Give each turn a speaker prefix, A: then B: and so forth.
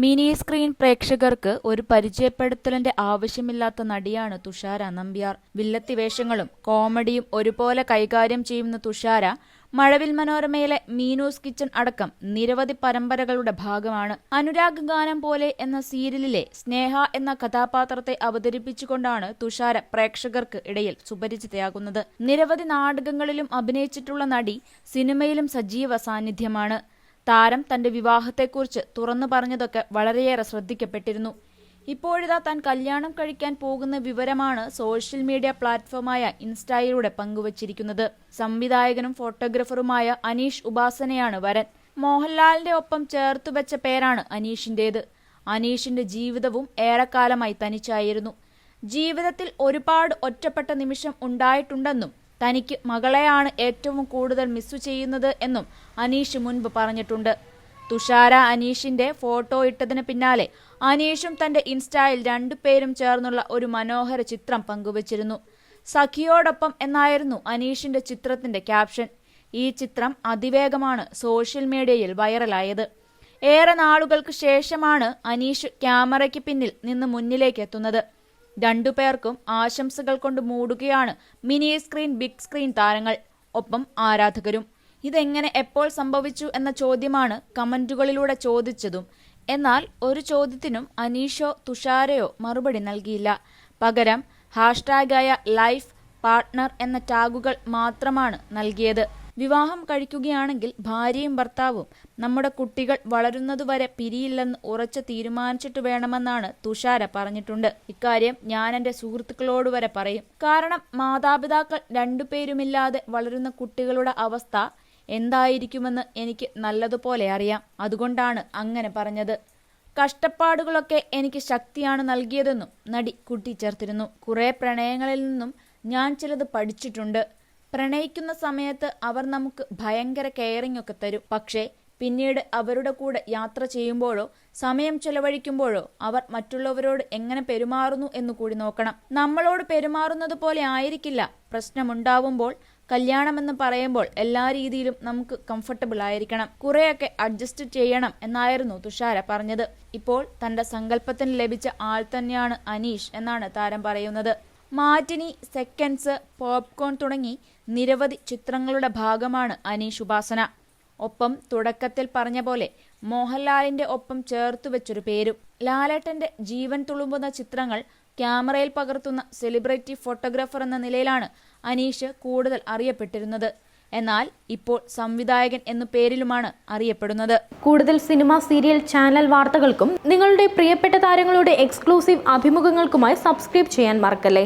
A: Mini screen പ്രേക്ഷകർക്ക് ഒരു പരിചയപ്പെടുത്തലിന്റെ ആവശ്യമില്ലാത്ത നടിയാണ് തുഷാര നമ്പ്യാർ. വില്ലത്തി വേഷങ്ങളും കോമഡിയും ഒരുപോലെ കൈകാര്യം ചെയ്യുന്ന തുഷാര മഴവിൽ മനോരമയിലെ മീനൂസ് കിച്ചൺ അടക്കം നിരവധി പരമ്പരകളുടെ ഭാഗമാണ്. അനുരാഗ് ഗാനം പോലെ എന്ന സീരിയലിലെ സ്നേഹ എന്ന കഥാപാത്രത്തെ അവതരിപ്പിച്ചുകൊണ്ടാണ് തുഷാര പ്രേക്ഷകർക്ക് ഇടയിൽ സുപരിചിതയാകുന്നത്. നിരവധി നാടകങ്ങളിലും അഭിനയിച്ചിട്ടുള്ള നടി സിനിമയിലും സജീവ സാന്നിധ്യമാണ്. താരം തന്റെ വിവാഹത്തെക്കുറിച്ച് തുറന്നു പറഞ്ഞതൊക്കെ വളരെയേറെ ശ്രദ്ധിക്കപ്പെട്ടിരുന്നു. ഇപ്പോഴിതാ താൻ കല്യാണം കഴിക്കാൻ പോകുന്ന വിവരമാണ് സോഷ്യൽ മീഡിയ പ്ലാറ്റ്ഫോമായ ഇൻസ്റ്റയിലൂടെ പങ്കുവച്ചിരിക്കുന്നത്. സംവിധായകനും ഫോട്ടോഗ്രാഫറുമായ അനീഷ് ഉപാസനയാണ് വരൻ. മോഹൻലാലിന്റെ ഒപ്പം ചേർത്തു വെച്ച പേരാണ് അനീഷിന്റേത്. അനീഷിന്റെ ജീവിതവും ഏറെക്കാലമായി തനിച്ചായിരുന്നു. ജീവിതത്തിൽ ഒരുപാട് ഒറ്റപ്പെട്ട നിമിഷം ഉണ്ടായിട്ടുണ്ടെന്നും തനിക്ക് മകളെയാണ് ഏറ്റവും കൂടുതൽ മിസ്സു ചെയ്യുന്നത് എന്നും അനീഷ് മുൻപ് പറഞ്ഞിട്ടുണ്ട്. തുഷാര അനീഷിന്റെ ഫോട്ടോ ഇട്ടതിന് പിന്നാലെ അനീഷും തന്റെ ഇൻസ്റ്റയിൽ രണ്ടുപേരും ചേർന്നുള്ള ഒരു മനോഹര ചിത്രം പങ്കുവച്ചിരുന്നു. സഖിയോടൊപ്പം എന്നായിരുന്നു അനീഷിന്റെ ചിത്രത്തിന്റെ ക്യാപ്ഷൻ. ഈ ചിത്രം അതിവേഗമാണ് സോഷ്യൽ മീഡിയയിൽ വൈറലായത്. ഏറെ നാളുകൾക്ക് ശേഷമാണ് അനീഷ് ക്യാമറയ്ക്ക് പിന്നിൽ നിന്ന് മുന്നിലേക്ക് എത്തുന്നത്. രണ്ടുപേർക്കും ആശംസകൾ കൊണ്ട് മൂടുകയാണ് മിനി സ്ക്രീൻ ബിഗ് സ്ക്രീൻ താരങ്ങൾ. ഒപ്പം ആരാധകരും. ഇതെങ്ങനെ എപ്പോൾ സംഭവിച്ചു എന്ന ചോദ്യമാണ് കമന്റുകളിലൂടെ ചോദിച്ചതും. എന്നാൽ ഒരു ചോദ്യത്തിനും അനീഷോ തുഷാരയോ മറുപടി നൽകിയില്ല. പകരം ഹാഷ്ടാഗായ ലൈഫ് പാർട്ട്ണർ എന്ന ടാഗുകൾ മാത്രമാണ് നൽകിയത്. വിവാഹം കഴിക്കുകയാണെങ്കിൽ ഭാര്യയും ഭർത്താവും നമ്മുടെ കുട്ടികൾ വളരുന്നതുവരെ പിരിയില്ലെന്ന് ഉറച്ച് തീരുമാനിച്ചിട്ട് വേണമെന്നാണ് തുഷാര പറഞ്ഞിട്ടുണ്ട്. ഇക്കാര്യം ഞാൻ എന്റെ സുഹൃത്തുക്കളോട് വരെ പറയും. കാരണം മാതാപിതാക്കൾ രണ്ടുപേരുമില്ലാതെ വളരുന്ന കുട്ടികളുടെ അവസ്ഥ എന്തായിരിക്കുമെന്ന് എനിക്ക് നല്ലതുപോലെ അറിയാം. അതുകൊണ്ടാണ് അങ്ങനെ പറഞ്ഞത്. കഷ്ടപ്പാടുകളൊക്കെ എനിക്ക് ശക്തിയാണ് നൽകിയതെന്നും നടി കൂട്ടിച്ചേർത്തിരുന്നു. കുറെ പ്രണയങ്ങളിൽ നിന്നും ഞാൻ ചിലത് പഠിച്ചിട്ടുണ്ട്. പ്രണയിക്കുന്ന സമയത്ത് അവർ നമുക്ക് ഭയങ്കര കെയറിംഗ് ഒക്കെ തരും. പക്ഷേ പിന്നീട് അവരുടെ കൂടെ യാത്ര ചെയ്യുമ്പോഴോ സമയം ചെലവഴിക്കുമ്പോഴോ അവർ മറ്റുള്ളവരോട് എങ്ങനെ പെരുമാറുന്നു എന്ന് കൂടി നോക്കണം. നമ്മളോട് പെരുമാറുന്നത് പോലെ ആയിരിക്കില്ല. പ്രശ്നമുണ്ടാവുമ്പോൾ കല്യാണമെന്ന് പറയുമ്പോൾ എല്ലാ രീതിയിലും നമുക്ക് കംഫർട്ടബിൾ ആയിരിക്കണം. കുറെയൊക്കെ അഡ്ജസ്റ്റ് ചെയ്യണം എന്നായിരുന്നു തുഷാര പറഞ്ഞത്. ഇപ്പോൾ തന്റെ സങ്കല്പത്തിന് ലഭിച്ച ആൾ തന്നെയാണ് അനീഷ് എന്നാണ് താരം പറയുന്നത്. മാറ്റിനി സെക്കൻഡ്സ് പോപ്കോൺ തുടങ്ങി നിരവധി ചിത്രങ്ങളുടെ ഭാഗമാണ് അനീഷ് ഉപാസന ഒപ്പം തുടക്കത്തിൽ പറഞ്ഞ പോലെ മോഹൻലാലിന്റെ ഒപ്പം ചേർത്തു വെച്ചൊരു പേരും. ലാലേട്ടന്റെ ജീവൻ തുളുമ്പുന്ന ചിത്രങ്ങൾ ക്യാമറയിൽ പകർത്തുന്ന സെലിബ്രിറ്റി ഫോട്ടോഗ്രാഫർ എന്ന നിലയിലാണ് അനീഷ് കൂടുതൽ അറിയപ്പെട്ടിരുന്നത്. എന്നാൽ ഇപ്പോൾ സംവിധായകൻ എന്ന പേരിലുമാണ് അറിയപ്പെടുന്നത്.
B: കൂടുതൽ സിനിമ സീരിയൽ ചാനൽ വാർത്തകൾക്കും നിങ്ങളുടെ പ്രിയപ്പെട്ട താരങ്ങളുടെ എക്സ്ക്ലൂസീവ് അഭിമുഖങ്ങൾക്കുമായി സബ്സ്ക്രൈബ് ചെയ്യാൻ മറക്കല്ലേ?